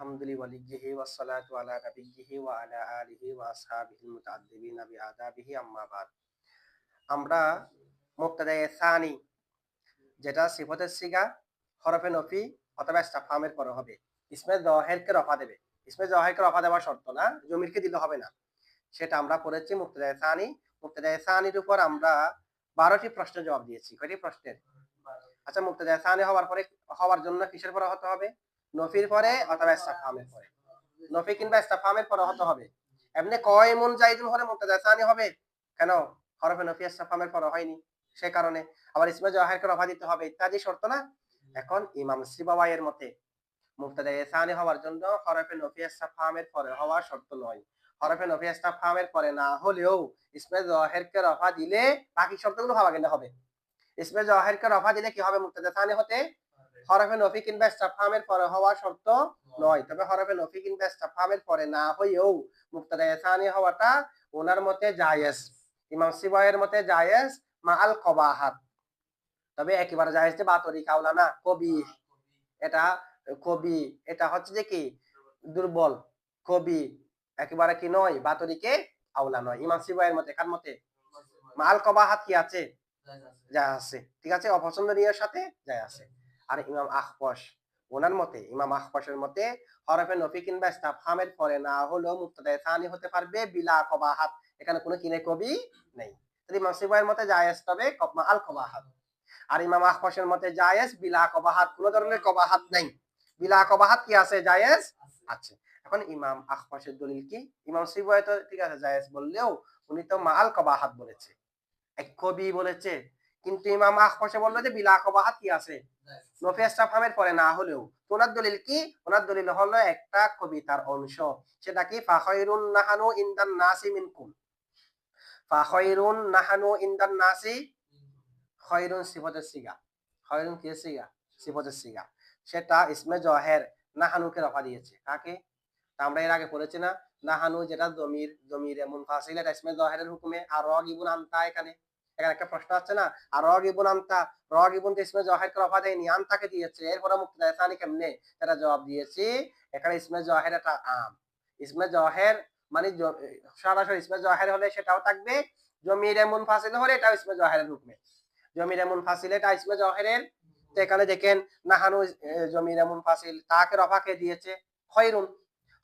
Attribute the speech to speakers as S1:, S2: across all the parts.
S1: শর্ত না, জমিরকে দিলে হবে না। সেটা আমরা পড়েছি মুবতাদায়ে সানি। মুবতাদায়ে সানির উপর আমরা বারোটি প্রশ্নের জবাব দিয়েছি। কয়টি প্রশ্নের? আচ্ছা মুবতাদায়ে সানি হওয়ার পরে, হওয়ার জন্য কিসের পরে হতে হবে? নফির পরে অথবা ইস্তাফহামের পরে। নফি কিংবা ইস্তাফহামের পরে হতে হবে। এমনি কয়মুন জাইদুন হলে মুবতাদা সানি হবে। কেন? হরফে নফি ইস্তাফহামের পরে হয়নি। সে কারণে আবার ইসমে জাহিরকে রফা দিতে হবে। ইত্যাদি শর্ত না? এখন ইমাম সিবাবাইয়ের মতে মুবতাদা সানি হওয়ার জন্য হরফে নফি ইস্তাফহামের পরে হওয়া শর্ত নয়। হরফে নফি ইস্তাফহামের পরে না হলেও ইসমে জাহিরকে রফা দিলে বাকি শর্তগুলো হওয়া গেলে হবে। ইসমে জাহিরকে দিলে কি হবে মুবতাদা সানি হতে? হরফে নফি কিংবা ইস্তাফহামের পরে হওয়া শর্ত নয়। তবে হরফে নফি কিংবা ইস্তাফহামের পরে না হয়েও মুক্তাদা ইসানি হওয়াটা ওনার মতে জায়েজ। ইমাম সিবাইয়ের মতে জায়েজ মাআল কবাহাত। তবে একেবারে জায়েজ যে বাতরি কাউলা না কবি এটা কবি। এটা হচ্ছে যে কি? দুর্বল। কবি। একেবারে কি নয়? বাতরিকে আউলা নয়। ইমাম সিবাইয়ের মতে কার মতে? মাল কবাহাত কি আছে? যা আছে। ঠিক আছে? অপছন্দনীয় সাথে যায় আছে। আর ইমাম আখপশ। ওনার মতে, ইমাম আখপশের মতে, হরফে নফি কিংবা ইস্তাফহামের পরে না হলেও মুক্তদায় থানি হতে পারবে বিলা কবাহাত। এখানে কোনো কিনে কবি নেই। ইমাম সিবাইয়ের মতে জায়েজ তবে কবমা আল কবাহাত। আর ইমাম মতে জায়েজ বিলা কবাহাত। কোনো ধরনের কবাহাত নেই। বিলা কবাহাত কি আছে? জায়েজ আছে। এখন ইমাম আখপশের দলিল কি? ইমাম সিবাই তো ঠিক আছে, জায়েজ বললেও উনি তো মাল কবাহাত বলেছে। এক কবি বলেছে। কিন্তু ইমাম আখপশে বলল যে বিলা কবাহাত কি আছে? নফি পরে না হলেও। ওনার দলিল কি? ওনার দলিল হলো একটা কবিতার অংশ। সেটা কি? ফাখয়রুন নাহানু ইনদান নাসি মিনকুম। নাহানু ইনদান নাসি খয়রুন সিফাতের সিগা। খয়রুন কি সিগা? সিফাতের সিগা। সেটা ইসমে জহের নাহানুকে রফা দিয়েছে। কাকে? আমরা এর আগে পড়েছি না? নাহানু যেটা জমির জমির এমন ফাসিল এটা ইসমে জহেরের হুকুমে। আর রগ ইবুন আনতা এখানে। এখানে একটা প্রশ্ন আছে না? আর রগ ইবুন আনতা, রগ ইবুন ইসমে জহেরকে রফা দেয়নি, আনতাকে দিয়েছে। এরপরে মুক্তি সানি কেমনে? সেটা জবাব দিয়েছি, এখানে ইসমে জহের একটা আম। ইসমে জহের মানে সরাসরি ইসমে জহের হলে সেটাও থাকবে, জমির এমন ফাসিল হলে এটাও ইসমে জহেরের হুকুমে জমির এমন ফাসিল, এটা ইসমে জহেরের তো এখানে দেখেন, নাহানু জমির এমন ফাসিল, তাকে রফাকে দিয়েছে? খয়রুন।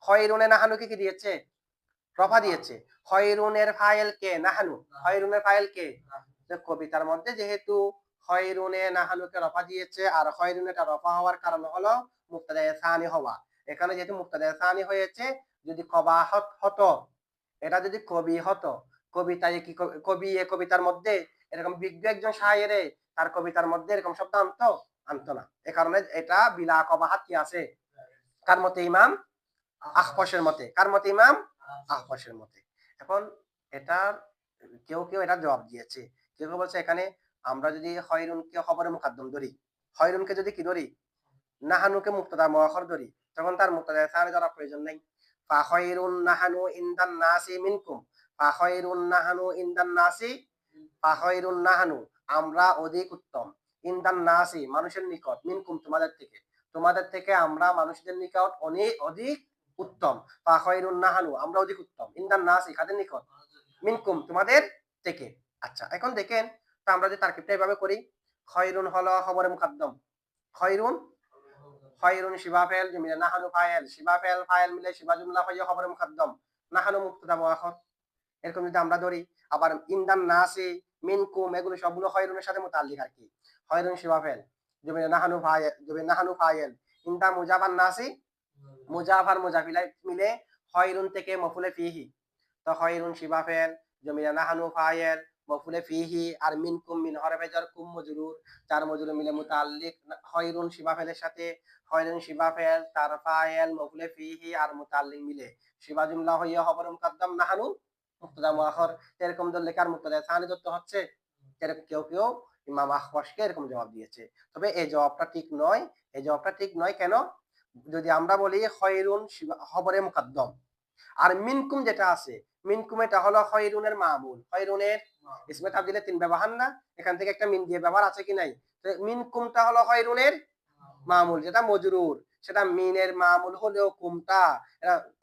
S1: খয়রুনে নাহানুকে কি দিয়েছে? রফা দিয়েছে। খয়রুনের ফাইল কে? নাহানু। খয়রুনের ফাইল কে? কবিতার মধ্যে যেহেতু খয়রুনে নাহানুকে রফা দিয়েছে আর খয়রুনেটা রফা হওয়ার কারণ হলো মুক্তাদায় সানি হওয়া। এখানে যেহেতু মুক্তাদায় সানি হয়েছে যদি কবাহত হতো এটা যদি কবি হতো কবিতায় কি কবি এ কবিতার মধ্যে এরকম বিজ্ঞ একজন শায়েরে তার কবিতার মধ্যে এরকম শব্দ আনতো? আনতো না। এ কারণে এটা বিলা কবাহাত কি আছে কার মতে ইমাম? আখপশের মতে। কার মতে ইমাম? আহবাসের মতে। এখন এটার কেউ কেউ এটা জবাব দিয়েছে। কেউ কেউ বলছে, এখানে আমরা যদি হয়রুনকে খবরে মুকাদ্দম ধরি, হয়রুনকে যদি কি ধরি? নাহানুকে মুক্তদা মহাখর ধরি, তখন তার মুক্তদা সাহায্য ধরার প্রয়োজন নেই। নাহানু ইনদান নাসি মিনকুম ফাহয়রুন নাহানু ইনদান নাসি ফাহয়রুন নাহানু, আমরা অধিক উত্তম। ইনদান নাসি, মানুষের নিকট, মিনকুম তোমাদের থেকে। তোমাদের থেকে আমরা মানুষদের নিকট অনেক অধিক উত্তম। ফাখয়রুন নাহানু আমরা অধিক উত্তম। ইনদান নাসি কাদের নিকট। মিনকুম, তোমাদের থেকে আচ্ছা এখন দেখেন, তো আমরা যে তারকিবটা এভাবে করি খয়রুন হলো খবরে মুকাদ্দম। খয়রুন খয়রুন শিবা ফেল মিলে নাহানু ফায়েল, শিবা ফেল, ফায়েল মিলে শিবা জুমলা হয়ে খবরে মুকাদ্দম। নাহানু মুক্তদা মুআখর এরকম যদি আমরা ধরি, আবার ইনদান নাসি, মিনকুম, এগুলো সবগুলো খয়রুনের সাথে মুতাল্লিক আর কি। খয়রুন শিবা ফেল জমিনে নাহানু ফায়েল জমিনে নাহানু ফায়েল। ইনদা মুজাবান নাসি মুজাফার মুজাফিলাই মিলে হয়রুন থেকে মফুলে ফিহি। তো হয়রুন শিবা ফেল জমিনা নাহানু ফায়েল, মফুলে ফিহি, আর মিন কুম মিন হরফে জার কুম মজরুর। চার মজরুর মিলে মুতাল্লিক হয়রুন শিবা ফেলের সাথে হয়রুন শিবা ফেল, তার ফায়েল, মফুলে ফিহি, আর মুতাল্লিক মিলে। শিবা জুমলা হইয়া খবর মুকাদ্দাম নাহানু মুক্তদা মুআখর। এরকম ধরলে কার মুক্তদা সানি ধরতে হচ্ছে। এরকম কেউ কেউ ইমাম আখবাসকে এরকম জবাব দিয়েছে। তবে এই জবাবটা ঠিক নয়। এই জবাবটা ঠিক নয় কেন? যদি আমরা বলি খয়রুন খবরে মুকাদ্দম। আর মিনকুম যেটা আছে মিনকুম এটা হলো খয়রুনের মামুল খয়রুনের ইসমে তাবদিলে তিন ব্যবহার না? এখান থেকে একটা মিন দিয়ে ব্যবহার আছে কি নাই? মিনকুমটা হলো খয়রুনের মামুল যেটা মজরুর। সেটা মিনের মামুল হলেও কুমটা।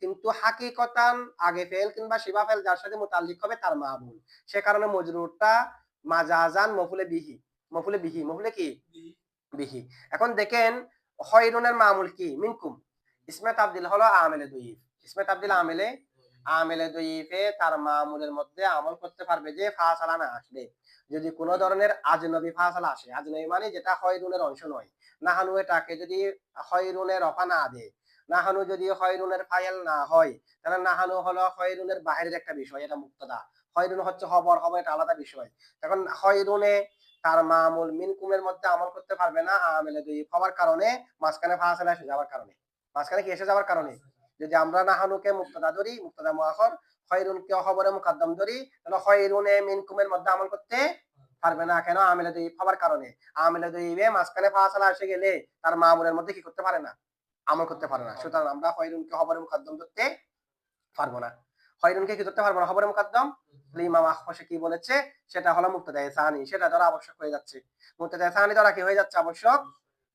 S1: কিন্তু হাকিকতান আগে ফেল কিংবা শিবা ফেল যার সাথে মোতাল্লিক হবে তার মামুল সে কারণে মজরুরটা মাজাজান মফুলে বিহি। মফুলে বিহি মফুলে কি? বিহি। এখন দেখেন হয়রুনের মামুল কি মিনকুম ইসমে তাবদিল হলো আমেলে দুইফ ইসমে তাবদিল আমেলে আমেলে দুইফে তার মামুলের মধ্যে আমল করতে পারবে যে ফাসালা না আসলে যদি কোনো ধরনের আজনবী ফাসালা আসে আজনবী মানে যেটা হয়রুনের অংশ নয় নাহানু এটাকে যদি হয়রুনের অফা না দেয় নাহানু যদি হয়রুনের ফাইল না হয় তাহলে নাহানু হলো হয়রুনের বাহিরের একটা বিষয় এটা মুক্তদা হয়রুন হচ্ছে খবর হবে এটা আলাদা বিষয় এখন হয়রুনে তার মামুল মিনকুমের মধ্যে আমল করতে পারবে না, আমেলে দুই হওয়ার কারণে মাঝখানে ফাসালা এসে যাওয়ার কারণে। মাঝখানে কি এসে যাওয়ার কারণে? যদি আমরা নাহানুকে মুক্তদা ধরি, মুক্তদা মুআখর খয়রুনকে খবরে মুকাদ্দম ধরি, তাহলে খয়রুনে মিনকুমের মধ্যে আমল করতে পারবে না। কেন? আমেলে দুই হওয়ার কারণে। আমেলে দুই মাঝখানে ফাসালা এসে গেলে তার মামুলের মধ্যে কি করতে পারে না? আমল করতে পারে না। সুতরাং আমরা খয়রুনকে খবরে মুকাদ্দম ধরতে পারব না। খয়রুনকে কি ধরতে পারব না? খবরে মুকাদ্দম ইমাম আখফাসে কি বলেছে? সেটা হলো মুক্তদা সাহানি সেটা ধরা আবশ্যক হয়ে যাচ্ছে। সাহানি ধরা কি? হয়ে যাচ্ছে, আবশ্যক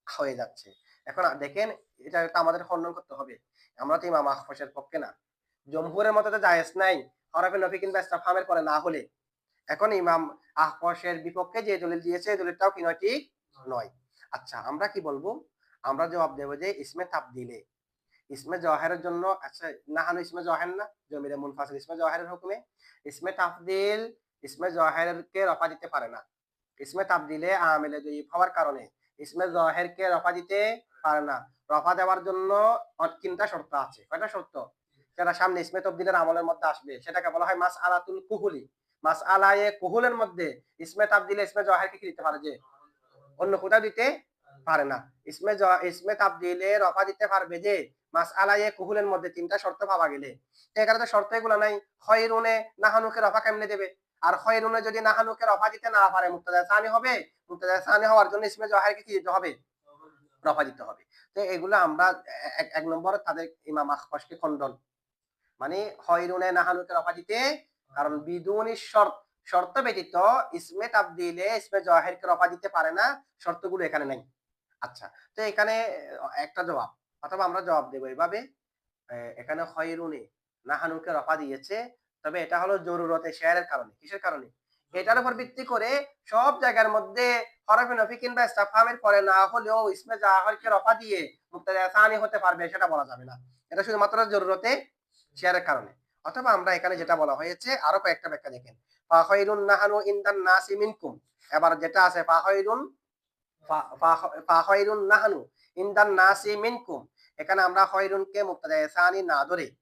S1: হয়ে যাচ্ছে। এখন দেখেন, এটা আমাদের করতে হবে। আমরা তো ইমাম আখফাসের পক্ষে না। জমহুরের মতো তো জায়েজ নাই। হরফে নফি কিংবা ইস্তাফহামের পরে না হলে। এখন ইমাম আহফাসের বিপক্ষে যে দলিল দিয়েছে দলিলটাও কি নয়, ঠিক নয়। আচ্ছা আমরা কি বলব? আমরা জবাব দেবো যে, ইসমে তাবদিলে। ইসমে জহেরের জন্য আচ্ছা নাহানু ইসমে জহের না জমিরে মুনফাসিল ইসমে জহেরের হুকুমে, ইসমে তাফদিল, ইসমে জহেরকে রফা দিতে পারে না। ইসমে তাবদিলে আমেলে দুই হওয়ার কারণে, ইসমে জহেরকে রফা দিতে পারে না। রফা দেওয়ার জন্য তিনটা শর্ত আছে। কয়টা শর্ত? সেটা সামনে ইসমে তবদিলের আমলের মধ্যে আসবে, সেটাকে বলা হয় মাস আলাতুল কুহুলি। মাস আলায়ে কুহুলের মধ্যে ইসমে তাবদিলে ইসমে জহেরকে কি দিতে পারে যে, অন্য কোথাও দিতে পারে না। ইসমে ইসমে তাবদিলে রফা দিতে পারবে যে মাস আলায়ে কুহুলের মধ্যে তিনটা শর্ত পাওয়া গেলে। এখানে তো শর্ত এগুলো নাই। খয়রুনে নাহানুকে রফা কেমনে দেবে? আর খয়রুনে যদি নাহানুকে রফা দিতে না পারে মুক্তাদা সানি হবে? মুক্তাদা সানি হওয়ার জন্য ইসমে জহারকে কি দিতে হবে? রফা দিতে হবে। তো এগুলো আমরা এক নম্বর তাদের ইমাম আখফাসকে খণ্ডন। মানে খয়রুনে নাহানুকে রফা দিতে, কারণ বিদুনি শর্ত শর্ত ব্যতীত ইসমে তাবদিলে ইসমে জহেরকে রফা দিতে পারে না, শর্তগুলো এখানে নাই। আচ্ছা তো এখানে একটা জবাব অথবা আমরা জবাব দেবো এভাবে আহ, এখানে খয়রুনে নাহানুকে রফা দিয়েছে তবে এটা হলো জরুরতে শেয়ারের কারণে কিসের কারণে? এটার উপর ভিত্তি করে সব জায়গার মধ্যে হরফে নফি কিংবা ইস্তাফহামের পরে না হলেও ইসমে জাহরকে রফা দিয়ে মুক্তাদা হতে পারবে সেটা বলা যাবে না। এটা শুধুমাত্র জরুরতে শেয়ারের কারণে। অথবা আমরা এখানে যেটা বলা হয়েছে আরও কয়েকটা ব্যাখ্যা দেখেন। ফাহইরুন নাহানু ইনদান নাসি মিনকুম এবার যেটা আছে ফাহইরুন মিনকুম। এখানে আমরা হয়রুনকে মুক্তাদা সানি না ধরে।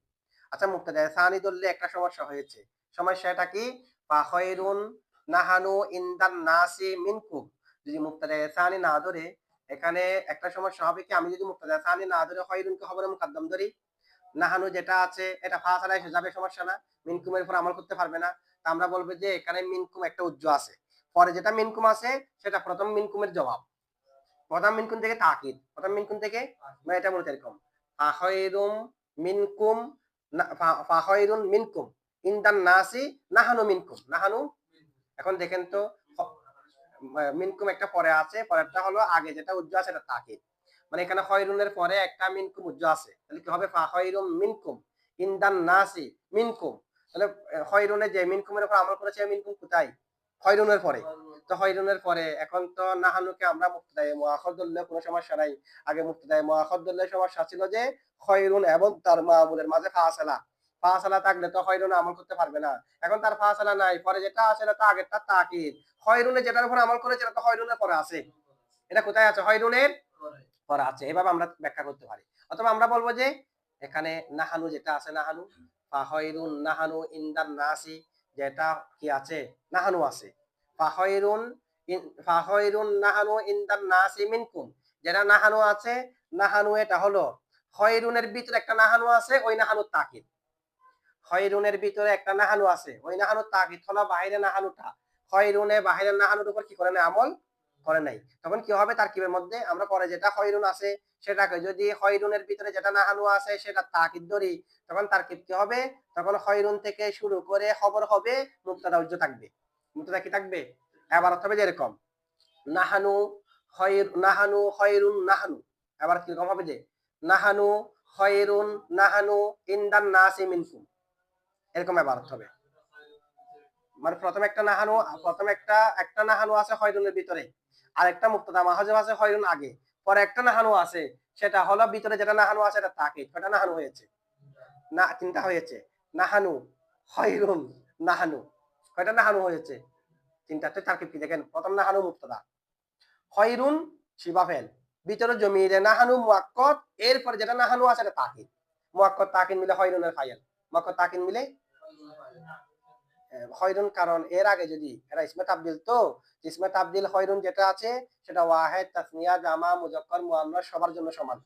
S1: আচ্ছা মুক্তাদা সানি ধরলে একটা সমস্যা হয়েছে। সমস্যাটা কি? ফাহইরুন নাহানু ইনদান নাসি মিনকুম। যদি মুক্তাদা সানি না ধরে, এখানে একটা সমস্যা হবে কি? আমি যদি মুক্তাদা না ধরে হয়রুনকে খবরে মুকাদ্দম ধরি, নাহানু যেটা আছে, এটা ফাসালা এসে যাবে, সমস্যা না। মিনকুমের উপর আমল করতে পারবে না। তা আমরা বলব যে, এখানে মিনকুম একটা উজ্জ্ব আছে। পরে যেটা মিনকুম আছে, সেটা প্রথম মিনকুমের জবাব। প্রথম মিনকুম থেকে তাকিদ প্রথম মিনকুম থেকে মানে এটা মনে এরকম ফাহইরুম মিনকুম না- ফা- মিনকুম। ইনদান নাসি নাহানু মিনকুম। নাহানু? এখন দেখেন তো মিনকুম একটা পরে আছে পরেরটা হলো আগে যেটা উজ্জ্ব আছে এটা তাকিদ। মানে এখানে হয়রুনের পরে একটা মিনকুম উজ্জ্ব আছে। তাহলে কি হবে? ফাহইরুম মিনকুম। ইনদান নাসি মিনকুম। তাহলে হয়রুনে যে মিনকুমের উপর আমল করেছে মিনকুম কোথায়? হয়রুনের পরে। তো হয়রুনের পরে এখন তো নাহানুকে আমরা মুক্তদায় ধরলে কোনো সমস্যা নাই। আগে মুক্তদায় ধরলে সমস্যা ছিল যে, খয়রুন এবং তার মামুলের মাঝে ফাসালা। ফাসালা থাকলে তো খয়রুন আমল করতে পারবে না। এখন তার ফাসালা নাই, পরে যেটা আছে এটা তো আগেরটা তাকিদ। খয়রুনে যেটার উপর আমল করেছে এটা তো খয়রুনের পরে আছে। এটা কোথায় আছে? খয়রুনের পরে আছে। এভাবে আমরা ব্যাখ্যা করতে পারি। অথবা আমরা বলব যে, এখানে নাহানু যেটা আছে, নাহানু? ফাহয়রুন নাহানু ইনদান নাসি। যেটা কি আছে? নাহানু আছে। ফাহয়রুন ফাহয়রুন নাহানু ইনদান নাসি মিনকুম। যেটা নাহানু আছে, নাহানু এটা হলো খয়রুনের ভিতরে একটা নাহানু আছে, ওই নাহানু তাকিদ। খয়রুনের ভিতরে একটা নাহানু আছে, ওই নাহানু তাকিদ। হলো বাইরে নাহানুটা। খয়রুনে বাহিরের নাহানুর উপর কি করে না আমল? করে নাই। তখন কি হবে? তার কিবের মধ্যে? আমরা পরে যেটা খয়রুন আছে সেটাকে যদি খয়রুনের ভিতরে যেটা নাহানু আছে, সেটা তাকিদ ধরি, তখন তার কি হবে? তখন খয়রুন থেকে শুরু করে খবর হবে মুক্তাদা উজ্জ্ব থাকবে। মুক্তাদা কি থাকবে? এবার হবে যেরকম নাহানু খয়র, নাহানু খয়রুন নাহানু। এবার কীরকম হবে যে? নাহানু খয়রুন নাহানু ইন্দান নাসি মিনকুম। এরকম ব্যবহার হবে। মানে প্রথমে একটা নাহানু, প্রথমে একটা একটা নাহানু আছে খয়রুনের ভিতরে। আর একটা মুক্তদা মাহাজব আছে খয়রুন আগে। পরে একটা নাহানু আছে, সেটা হলো ভিতরে যেটা নাহানু আছে, এটা তাকে কয়টা নাহানু হয়েছে। না, তিনটা হয়েছে। নাহানু খয়রুন নাহানু। কয়টা নাহানু হয়েছে। তিনটাতে তারকিব কি দেখেন, প্রথম নাহানু মুক্তদা। খয়রুন শিবাফেল ভিতরে জমিরে নাহানু, মুয়াক্কত। এরপরে যেটা নাহানু আছে, এটা তাকিদ। মুয়াক্কত, তাকিদ মিলে খয়রুনের ফাইল। মুয়াক্কত, তাকিদ মিলে খয়রুন কারণ এর আগে যদি এরা ইসমে তাবদিল, তো ইসমে তাবদিল খয়রুন যেটা আছে, সেটা ওয়াহেদ, তাসনিয়া, জামা, মুজাক্কর, মুআন্নাস, সবার জন্য সমান।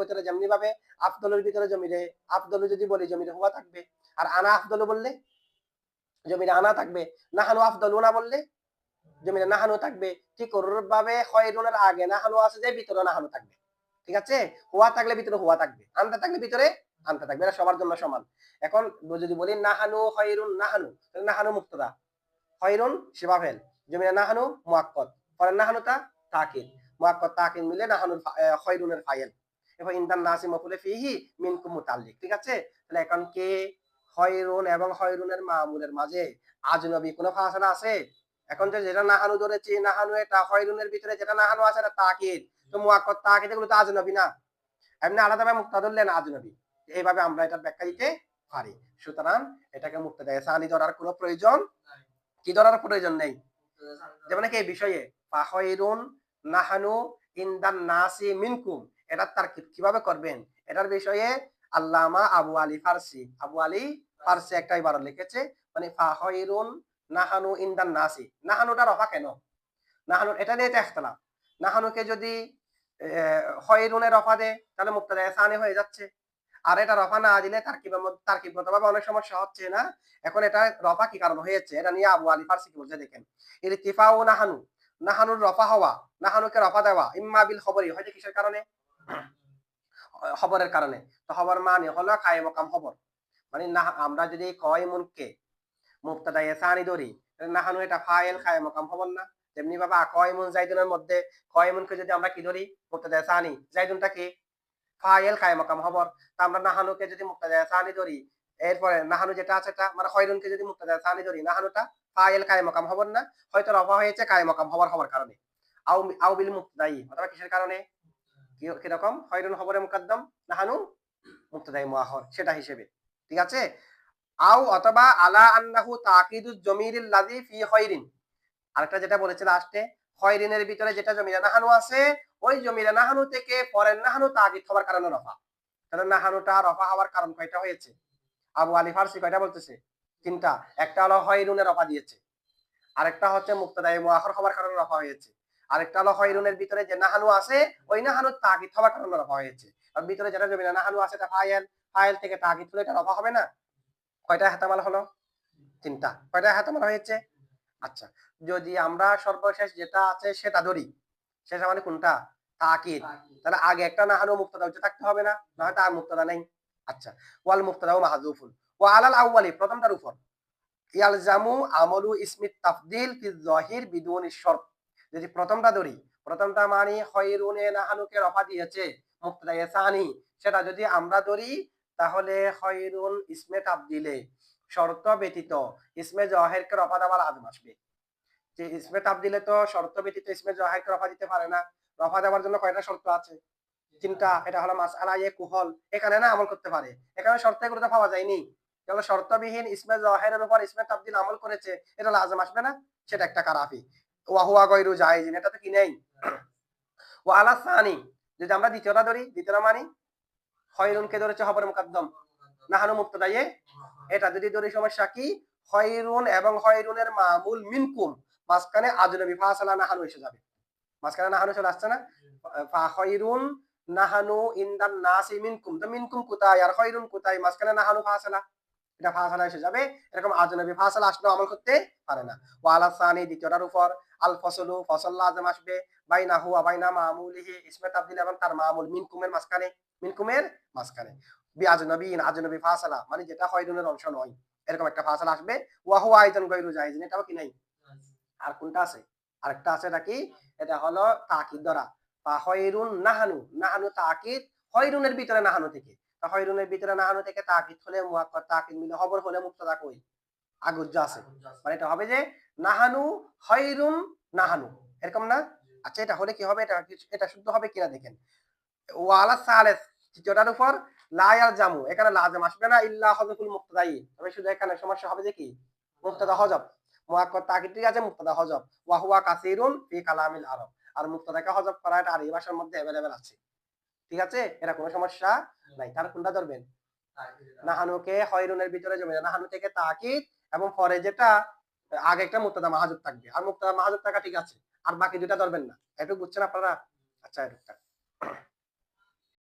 S1: ভিতরে যেমনি ভাবে আফদলের ভিতরে জমিরে আফদল যদি বলি, জমিরে হুয়া থাকবে। আর আনা আফদল বললে, জমিরে আনা থাকবে। নাহানু আফদল না বললে, জমিরে নাহানু থাকবে। ঠিক ভাবে খয়রুনের আগে নাহানু আছে যে, ভিতরে নাহানু থাকবে। ঠিক আছে? হুয়া থাকলে ভিতরে হুয়া থাকবে। আনতে থাকলে ভিতরে আনতে থাকবে এটা সবার জন্য সমান। এখন যদি বলি নাহানু খয়রুন নাহানু তাহলে নাহানু মুক্তদা। খয়রুন শিবাফেল জমিরে নাহানু মুয়াক্কত পরে নাহানুটা তাকিদ মুয়াক্কত তাকিদ মিলে আহ, খয়রুনের ফাইল। এবার ইন্দান নাসি মফুলে ফিহি মিনকুম মুতাল্লিক ঠিক আছে? তাহলে এখন কে? হয়রুন এবং হয়রুনের মামুলের মাঝে আজনবী কোনো ফাসলা আছে? এখন যে যেটা নাহানু ধরেছি নাহানু এটা খয়রুনের ভিতরে যেটা নাহানু আছে এটা তাকিদ তো মুয়াক্কত তাকিদ এগুলো তো আজনবী না। এমনি আলাদাভাবে মুক্তা ধরলেন আজনবী। এইভাবে আমরা এটা ব্যাখ্যা দিতে পারি। সুতরাং এটাকে মুক্তা দেয়। সানি ধরার কোনো প্রয়োজন কি ধরার প্রয়োজন নেই? যেমন কি এই বিষয়ে ফাহইরুন নাহানু ইনদান নাসি মিনকুম। এটা তার কীভাবে করবেন? এটার বিষয়ে আল্লামা আবু আলী ফার্সি আবু আলী ফারসি একটা ইবারত লিখেছে মানে ফাহইরুন নাহানু ইনদান নাসি। নাহানুটা রফা কেন? নাহানু এটা নিয়ে একতলাফ নাহানুকে যদি হয়রুনে রফা দেয় তাহলে মুক্তাদা সানি হয়ে যাচ্ছে। আর এটা রফা না দিলে তারকিবের মধ্যে তারকিবগত ভাবে অনেক সমস্যা হচ্ছে না? এখন এটা রফা কি কারণ হয়েছে? এটা নিয়ে আবু আলী ফারসি বলছে, দেখেন। এর তিফা ও নাহানু, নাহানুর রফা হওয়া, নাহানুকে রফা দেওয়া, ইম্মা বিল খবরই হয়তো কিসের কারণে? খবরের কারণে। তো খবর মানে হলো খায় মকাম খবর। মানে আমরা যদি কয় মুনকে মুক্তাদা এসানি ধরি নাহানু এটা ফাইল খায় মকাম খবর না? তেমনি ভাবে কয়মুন জাইদুনের মধ্যে কয়মুনকে যদি আমরা কি ধরি? মুক্তাদা এসানি জাইদুনটা কি? ফাইল খায় মকাম খবর। তা আমরা নাহানুকে যদি মুক্তাদা এসানি ধরি। এরপরে নাহানু যেটা আছে এটা মানে খয়রুনকে যদি মুক্তাদা এসানি ধরি। নাহানুটা ফাইল কায় মকাম খবর না, হয়তো রফা হয়েছে কায় মকাম খবর হওয়ার কারণে। আউ আউ বিল মুক্তাদাই, অথবা কিসের কারণে? কীরকম? খয়রুন খবরে মুকদ্দম, নাহানু মুক্তাদাই মুআখর সেটা হিসেবে। ঠিক আছে? আও অথবা আলা আন্নাহু তাকিদু জমিরিল লাযি ফি খয়রিন। আরেকটা যেটা বলেছে লাস্টে খয়রিনের ভিতরে যেটা জমিরা নাহানু আছে, ওই জমিরা নাহানু থেকে পরের নাহানু তাকিদ হওয়ার কারণে রফা। তাহলে নাহানুটা রফা হওয়ার কারণ কয়টা হয়েছে? আবু আলী ফারসি কয়টা বলতেছে? তিনটা। একটা হলো হয়রুনের রফা দিয়েছে। আরেকটা হচ্ছে মুক্তাদায় মুআখর হওয়ার কারণে রফা হয়েছে। আরেকটা হলো হয়রুনের ভিতরে যে নাহানু আছে, ওই নাহানু তাকিদ হওয়ার কারণে রফা হয়েছে। আর ভিতরে যেটা জমিনা নাহানু আছে, এটা ফাইল ফাইল থেকে তাকিদ হলে এটা রফা হবে না? কয়টা হাতামাল হলো? তিনটা। কয়টা হাতামাল হয়েছে? আচ্ছা যদি আমরা সর্বশেষ যেটা আছে সেটা ধরি সেটা মানে কোনটা? তাকিদ। তাহলে আগে একটা নাহানু মুক্তাদা হচ্ছে থাকতে হবে না না হয় তার মুক্তাদা নেই। আচ্ছা ওয়াল মুক্তাদাও মাহাজুফুল ওয়া আলাল আউয়ালি প্রথমটার উপর। ইয়ালজামু আমলু ইসমিত তাফদিল ফি যাহির বিদুন শর্ত। যদি প্রথমটা ধরি প্রথমটা মানে খয়রুনে নাহানুকে রফা দিয়েছে মুক্তাদা সানি। সেটা যদি আমরা ধরি তাহলে খয়রুন ইসমে তাবদিলে শর্ত ব্যতীত ইসমে জহেরকে রফা দেওয়ার আজম আসবে। যে ইসমে তাবদিলে তো শর্ত ব্যতীত ইসমে জহেরকে রফা দিতে পারে না। রফা দেওয়ার জন্য কয়টা শর্ত আছে? তিনটা, এটা হলো মাসআলা ইয়ে কুহল। এখানে না আমল করতে পারে। এখানে শর্ত তো পাওয়া যায়নি। কেবল শর্তবিহীন ইসমে জহেরের উপর ইসমে তাবদিল আমল করেছে, এটা লাজম আসবে না? সেটা একটা কারাফি। ওয়াহুয়া গয়রু জায়েজিন, এটা তো কি নেই? ও আলা সানি, যদি আমরা দ্বিতীয়টা ধরি, দ্বিতীয়টা মানি, খয়রুনকে ধরেছে খবর মুকদ্দম। নাহানু মুক্তদায়ে এটা যদি ধরি সমস্যা কি খয়রুন এবং খয়রুনের মামুল মিনকুম, মাঝখানে আজনবী ফাসালা নাহানু এসে যাবে। মাঝখানে নাহানু চলে আসছে না? ফা খয়রুন নাহানু ইনদান নাসি মিনকুম। তো মিনকুম কোথায়? আর খয়রুন কোথায়? মাঝখানে নাহানু ফাসালা এটা এসে যাবে। এরকম আমল করতে পারে না। ওয়ালা সানি দ্বিতীয়টার উপর আল ফসলু আসবে। ইসমে তাবদিল এবং তার মামুল মিনকুমের মাঝখানে মিনকুমের মাঝখানে। বি আজনবীন আজনবী ফাসালা মানে যেটা খয়রুনের অংশ নয়। এরকম একটা ফাসালা আসবে। ওয়া হুয়া আইজন গায়রু জায়েজিন এটাও কি নাই? আর কোনটা আছে? আরেকটা আছে নাকি এটা হলো তাকিদ বা হয়রুন নাহানু নাহানু তাকিদ হয়রুনের ভিতরে নাহানু থেকে। হয়রুনের ভিতরে নাহানু থেকে তাকিদ হলে মুয়াক্কাদ তাকিদ মিলে খবর হলে মুক্তাদা কই? আগুজ্জ আছে। মানে এটা হবে যে নাহানু হয়রুন নাহানু। এরকম না? আচ্ছা এটা হলে কি হবে? এটা এটা শুদ্ধ হবে কিনা দেখেন। ওয়ালা সালেস তৃতীয়টার উপর লায়াল জামু এখানে লাজাম আসবে না, ইল্লা হজফুল মুক্তাদাই তবে শুধু এখানে সমস্যা হবে যে কি? মুক্তাদা হজব মুয়াক্কাদ তাকিদ ঠিক আছে মুক্তাদা হজব ওয়া হুয়া কাসিরুন ফি কালামিল আরব। আর মুক্তাদাকে হজব করা এটা আরবি ভাষার মধ্যে অ্যাভেলেবেল আছে। ঠিক আছে? এটা কোনো সমস্যা নাই। তার কোনটা ধরবেন? নাহানুকে হয়রুনের ভিতরে জমে। নাহানু থেকে তাকিদ এবং পরে যেটা, আগে একটা মুক্তাদা মাহাজুব থাকবে। আর মুক্তাদা মাহাজুব থাকা ঠিক আছে। আর বাকি দুটা ধরবেন না। একটু বুঝছেন আপনারা? আচ্ছা এটা